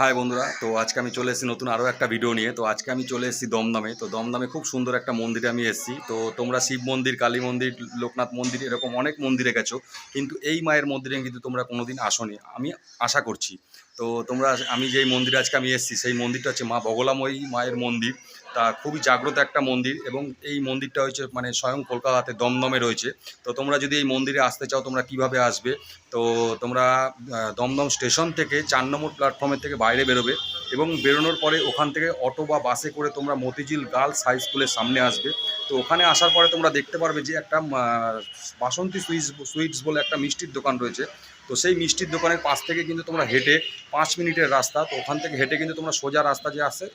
High বন্ধুরা। তো আজকে আমি চলে এসেছি নতুন আরও একটা ভিডিও নিয়ে। তো আজকে আমি চলে এসেছি দমদমে। তো দমদমে খুব সুন্দর একটা মন্দিরে আমি এসেছি। তো তোমরা শিব মন্দির, কালী মন্দির, লোকনাথ মন্দির এরকম অনেক মন্দিরে গেছো। কিন্তু এই মায়ের মন্দিরে কিন্তু তোমরা কোনোদিন আসোনি। আমি আশা করছি। তো তোমরা আমি যেই মন্দির আজকে আমি এসেছি, সেই মন্দিরটা হচ্ছে মা বগলাময়ী মায়ের মন্দির। তা খুবই জাগ্রত একটা মন্দির এবং এই মন্দিরটা হচ্ছে মানে স্বয়ং কলকাতাতে দমদমে রয়েছে। তো তোমরা যদি এই মন্দিরে আসতে চাও, তোমরা কীভাবে আসবে? তো তোমরা দমদম স্টেশন থেকে চার নম্বর প্ল্যাটফর্মের থেকে বাইরে বেরোবে। এবং বেরোনোর পরে ওখান থেকে অটো বা বাসে করে তোমরা মতিঝিল গার্লস হাই স্কুলের সামনে আসবে। তো ওখানে আসার পরে তোমরা দেখতে পারবে যে একটা বাসন্তী সুইটস সুইটস বলে একটা মিষ্টির দোকান রয়েছে। তো সেই মিষ্টির দোকানের পাশ থেকে কিন্তু তোমরা হেঁটে পাঁচ মিনিটের রাস্তা, তো ওখান থেকে হেঁটে কিন্তু তোমরা সোজা রাস্তা যে আসে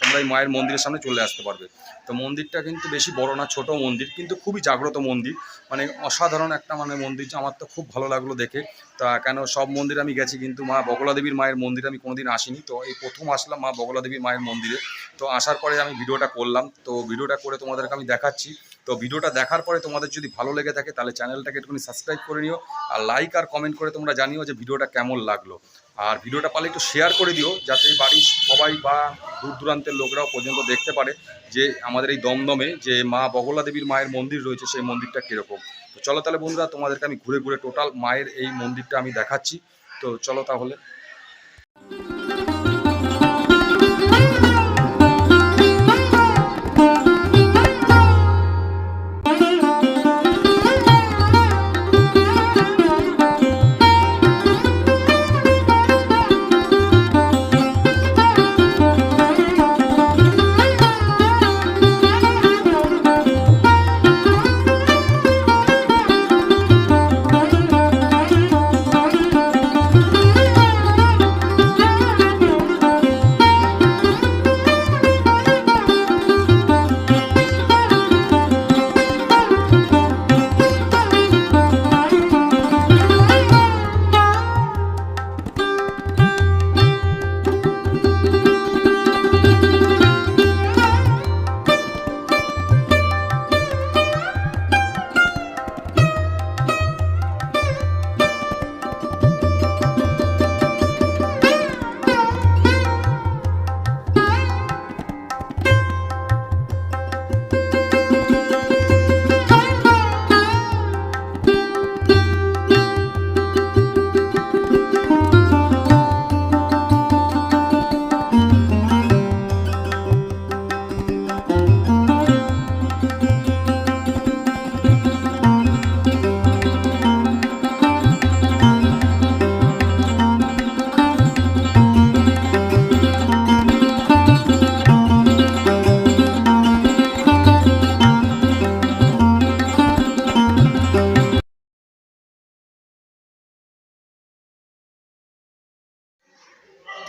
তোমরা এই মায়ের মন্দিরের সামনে চলে আসতে পারবে। তো মন্দিরটা কিন্তু বেশি বড় না, ছোট মন্দির, কিন্তু খুবই জাগ্রত মন্দির। মানে অসাধারণ একটা মানে মন্দির আমার তো খুব ভালো লাগল দেখে। তা কেন সব মন্দির আমি গেছি কিন্তু মা বগলা দেবীর মায়ের মন্দিরে আমি কোনোদিন আসিনি। তো এই প্রথম আসলাম মা বগলা দেবীর মায়ের মন্দিরে। তো আসার পরে আমি ভিডিওটা করলাম। তো ভিডিওটা করে তোমাদেরকে আমি দেখাচ্ছি। তো ভিডিওটা দেখার পরে তোমাদের যদি ভালো লেগে থাকে, তাহলে চ্যানেলটাকে একটুখানি সাবস্ক্রাইব করে নিও। আর লাইক আর কমেন্ট করে তোমরা জানিও যে ভিডিওটা কেমন লাগল। আর ভিডিওটা পারলে একটু শেয়ার করে দিও, যাতে বাড়ির সবাই বা দূর দূরান্তের লোকরাও পর্যন্ত দেখতে পারে যে আমাদের এই দমদমে যে মা বগলা দেবীর মায়ের মন্দির রয়েছে, সেই মন্দিরটা কীরকম। তো চলো তাহলে বন্ধুরা, তোমাদেরকে আমি ঘুরে ঘুরে টোটাল মায়ের এই মন্দিরটা আমি দেখাচ্ছি। তো চলো তাহলে।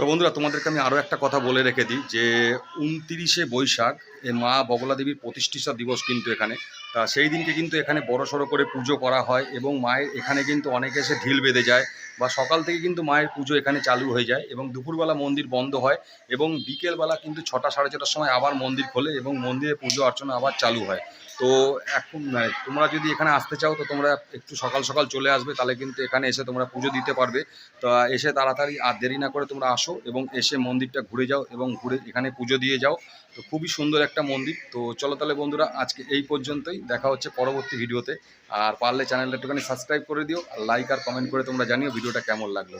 তো বন্ধুরা, তোমাদেরকে আমি আরও একটা কথা বলে রেখে দিই যে উনতিরিশে বৈশাখ এ মা বগলা দেবীর প্রতিষ্ঠিতা দিবস কিন্তু এখানে। তা সেই দিনকে কিন্তু এখানে বড় সড়ো করে পুজো করা হয় এবং মায়ের এখানে কিন্তু অনেকে এসে ঢিল বেঁধে যায় বা সকাল থেকে কিন্তু মায়ের পুজো এখানে চালু হয়ে যায় এবং দুপুরবেলা মন্দির বন্ধ হয় এবং বিকেলবেলা কিন্তু ছটা সাড়ে ছটার সময় আবার মন্দির খোলে এবং মন্দিরে পুজো অর্চনা আবার চালু হয়। তো এখন মানে তোমরা যদি এখানে আসতে চাও তো তোমরা একটু সকাল সকাল চলে আসবে, তাহলে কিন্তু এখানে এসে তোমরা পুজো দিতে পারবে। তো এসে তাড়াতাড়ি আর দেরি না করে তোমরা আসো এবং এসে মন্দিরটা ঘুরে যাও এবং ঘুরে এখানে পুজো দিয়ে যাও। তো খুবই সুন্দর একটা মন্দির। তো চলো তাহলে বন্ধুরা, আজকে এই পর্যন্তই। দেখা হচ্ছে পরবর্তী ভিডিওতে। আর পারলে চ্যানেলটা একটুখানি সাবস্ক্রাইব করে দিও, আর লাইক আর কমেন্ট করে তোমরা জানিও ভিডিওটা কেমন লাগল।